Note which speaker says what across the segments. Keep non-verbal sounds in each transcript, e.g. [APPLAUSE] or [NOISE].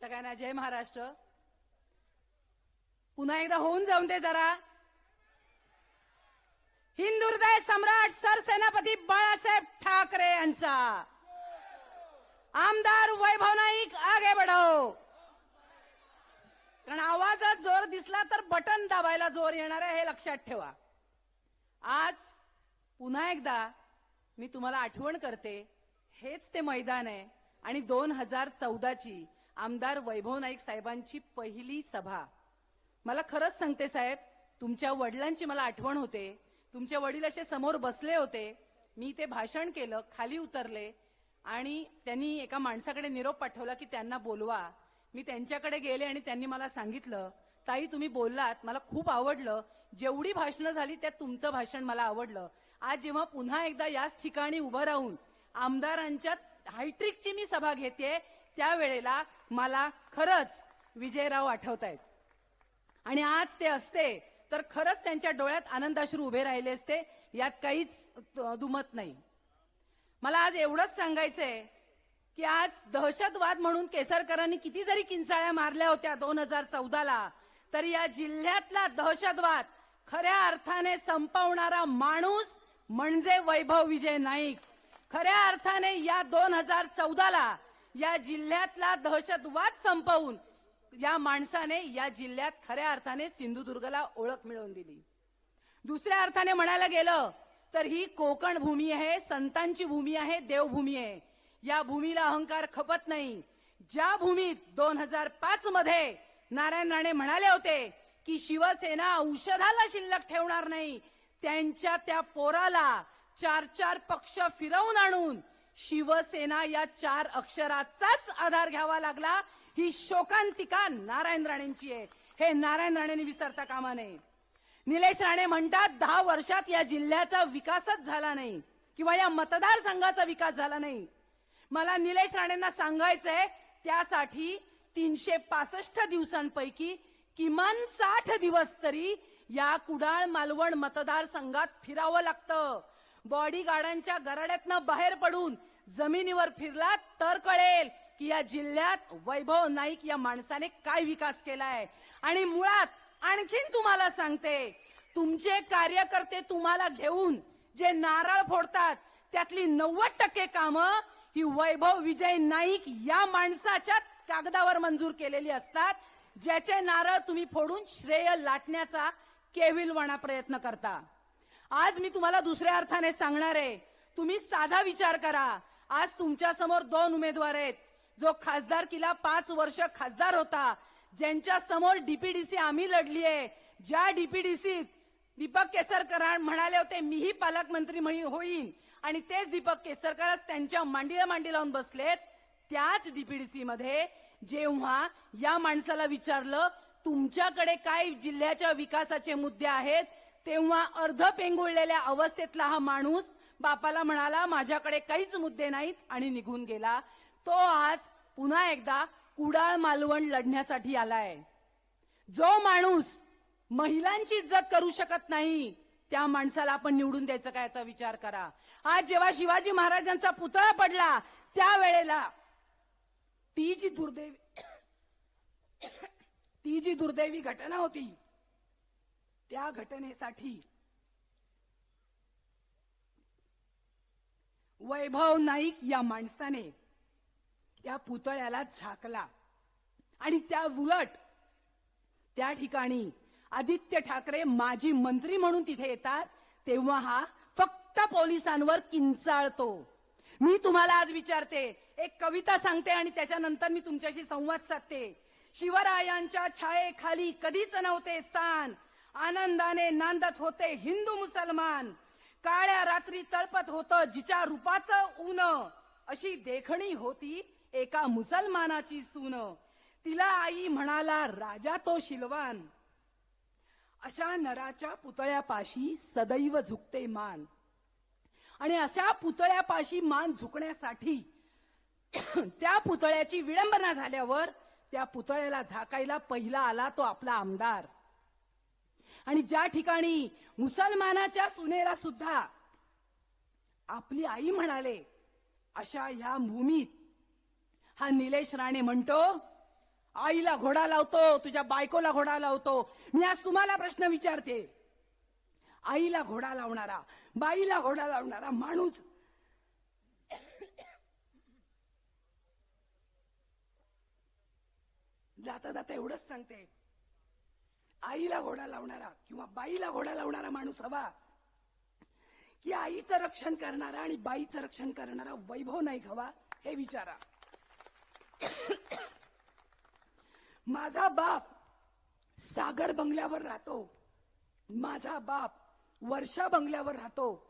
Speaker 1: सगळ्यांना जय महाराष्ट्र. पुन्हा एकदा होऊन जाऊन दे जरा. हिंदुहृदय सम्राट सरसेनापती बाळासाहेब ठाकरे यांचा. आमदार वैभव नाईक आगे बढो. कारण आवाजात जोर दिसला तर बटन दाबायला जोर येणार आहे हे लक्षात ठेवा. आज पुन्हा एकदा मी तुम्हाला आठवण करते हेच ते मैदान आहे. आणि दोन हजार चौदाची आमदार वैभव नाईक साहेबांची पहिली सभा. मला खरंच सांगते साहेब तुमच्या वडिलांची मला आठवण होते. तुमचे वडील असे समोर बसले होते. मी ते भाषण केलं खाली उतरले आणि त्यांनी एका माणसाकडे निरोप पाठवला की त्यांना बोलवा. मी त्यांच्याकडे गेले आणि त्यांनी मला सांगितलं ताई तुम्ही बोललात. मला खूप आवडलं. जेवढी भाषणं झाली त्यात तुमचं भाषण मला आवडलं. आज जेव्हा पुन्हा एकदा याच ठिकाणी उभं राहून आमदारांच्या हायट्रिकची मी सभा घेते त्यावेळेला मला खरंच विजयराव आठवतायत. आणि आज ते असते तर खरंच त्यांच्या डोळ्यात आनंदाश्रू उभे राहिले असते यात काहीच दुमत नाही. मला आज एवढंच सांगायचंय की आज दहशतवाद म्हणून केसरकरांनी किती जरी किंचाळ्या मारल्या होत्या दोन हजार चौदाला तरी या जिल्ह्यातला दहशतवाद खऱ्या अर्थाने संपवणारा माणूस म्हणजे वैभव विजय नाईक. खऱ्या अर्थाने या दोन हजार चौदाला या जिल्ह्यातला दहशतवाद संपवून या माणसाने या जिल्ह्यात खऱ्या अर्थाने सिंधुदुर्गला ओळख मिळवून दिली. दुसऱ्या अर्थाने म्हणायला गेलं तर ही कोकण भूमी आहे संतांची भूमी आहे देवभूमी आहे. या भूमीला अहंकार खपत नाही. ज्या भूमीत दोन हजार पाच मध्ये नारायण राणे म्हणाले होते की शिवसेना औषधाला शिल्लक ठेवणार नाही त्यांच्या त्या पोराला चार चार पक्ष फिरवून आणून शिवसेना या चार अक्षराचाच आधार घ्यावा लागला. ही शोकांतिका नारायण राणेंची आहे. हे नारायण राणेंनी विसरता कामा नये. निलेश राणे म्हणतात दहा वर्षात या जिल्ह्याचा विकासच झाला नाही किंवा या मतदारसंघाचा विकास झाला नाही. मला निलेश राणेंना सांगायचंय त्यासाठी तीनशे पासष्ट दिवसांपैकी किमान साठ दिवस तरी या कुडाळ मालवण मतदारसंघात फिरावं लागतं. बॉडी गार्डांच्या गराड्यातनं बाहेर पडून जमिनीवर फिरला तर कळेल की या जिल्ह्यात वैभव नाईक या माणसाने काय विकास केलाय. आणि मुळात आणखीन तुम्हाला सांगते तुमचे कार्यकर्ते तुम्हाला घेऊन जे नारळ फोडतात त्यातली नव्वद टक्के कामं ही वैभव विजय नाईक या माणसाच्या कागदावर मंजूर केलेली असतात ज्याचे नारळ तुम्ही फोडून श्रेय लाटण्याचा केविलवाणा प्रयत्न करता. आज मी तुम्हाला दुसऱ्या अर्थाने सांगणार आहे. तुम्ही साधा विचार करा. आज तुमच्यासमोर दोन उमेदवार आहेत. जो खासदार किला पाच वर्ष खासदार होता. ज्यांच्या समोर डीपीडीसी आम्ही लढली आहे. ज्या डीपीडीसीत दीपक केसरकर म्हणाले होते मीही पालकमंत्री म्हणी होईन. आणि तेच दीपक केसरकर त्यांच्या मांडीला मांडी लावून बसलेत. त्याच डीपीडीसी मध्ये जेव्हा या माणसाला विचारलं तुमच्याकडे काय जिल्ह्याच्या विकासाचे मुद्दे आहेत? तेव्हा अर्ध पेंगुळलेल्या अवस्थेतला हा माणूस बापाला म्हणाला माझ्याकडे काहीच मुद्दे नाहीत आणि निघून गेला. तो आज पुन्हा एकदा कुडाळ मालवण लढण्यासाठी आलाय. जो माणूस महिलांची इज्जत करू शकत नाही त्या माणसाला आपण निवडून द्यायचं का याचा विचार करा. आज जेव्हा शिवाजी महाराजांचा पुतळा पडला त्यावेळेला ती जी दुर्दैवी [COUGHS] ती जी दुर्दैवी घटना होती त्या घटनेसाठी वैभव नाईक या माणसाने त्या पुतळ्याला झाकला. आणि त्या उलट त्या ठिकाणी आदित्य ठाकरे माजी मंत्री म्हणून तिथे येतात तेव्हा हा फक्त पोलिसांवर किंचाळतो. मी तुम्हाला आज विचारते एक कविता सांगते आणि त्याच्यानंतर मी तुमच्याशी संवाद साधते. शिवरायांच्या छायेखाली कधीच नव्हते सान. आनंदाने नांदत होते हिंदू मुसलमान. काळ्या रात्री तळपत होतं जिच्या रूपाचं ऊन. अशी देखणी होती एका मुसलमानाची सून. तिला आई म्हणाला राजा तो शिलवान. अशा नराच्या पुतळ्यापाशी सदैव झुकते मान. आणि अशा पुतळ्यापाशी मान झुकण्यासाठी [CLEARS THROAT] त्या पुतळ्याची विडंबना झाल्यावर त्या पुतळ्याला झाकायला पहिला आला तो आपला आमदार. आणि ज्या ठिकाणी मुसलमानाच्या सुनेला सुद्धा आपली आई म्हणाले अशा ह्या भूमीत हा निलेश राणे म्हणतो आईला घोडा लावतो तुझ्या बायकोला घोडा लावतो मी आज तुम्हाला प्रश्न विचारते. आईला घोडा लावणारा बाईला घोडा लावणारा माणूस जाता जाता एवढंच सांगते. आईला घोडा लावणारा किंवा बाईला घोडा लावणारा माणूस हवा. की आईचं रक्षण करणारा आणि बाईचं रक्षण करणारा वैभव नाही हवा हे विचारा. माझा बाप सागर बंगल्यावर राहतो. माझा बाप वर्षा बंगल्यावर राहतो.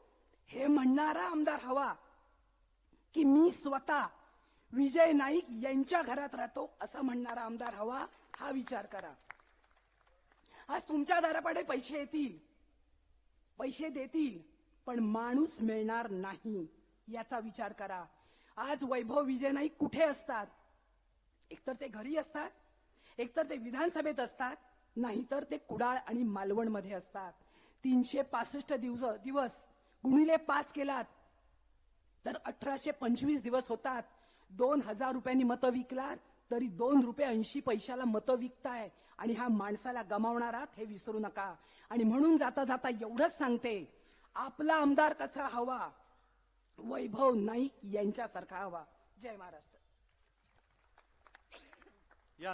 Speaker 1: हे म्हणणारा आमदार हवा की मी स्वतः विजय नाईक यांच्या घरात राहतो असं म्हणणारा आमदार हवा हा विचार करा. आज तुमच्या दारापाडे पैसे येतील. पैसे देतील पण माणूस मिळणार नाही याचा विचार करा. आज वैभव विजय नाईक कुठे असतात? एकतर ते घरी असतात एकतर ते विधानसभेत असतात नाहीतर ते कुडाळ आणि मालवणमध्ये असतात. तीनशे पासष्ट दिवस दिवस गुणिले पाच केलात तर अठराशे पंचवीस दिवस होतात. दोन हजार रुपयांनी मतं विकलात तरी दोन रुपये ऐंशी पैशाला मतं विकताय. आणि हा माणसाला गमावणारात हे विसरू नका. आणि म्हणून जाता जाता एवढंच सांगते आपला आमदार कसा हवा वैभव नाईक यांच्यासारखा हवा. जय महाराष्ट्र.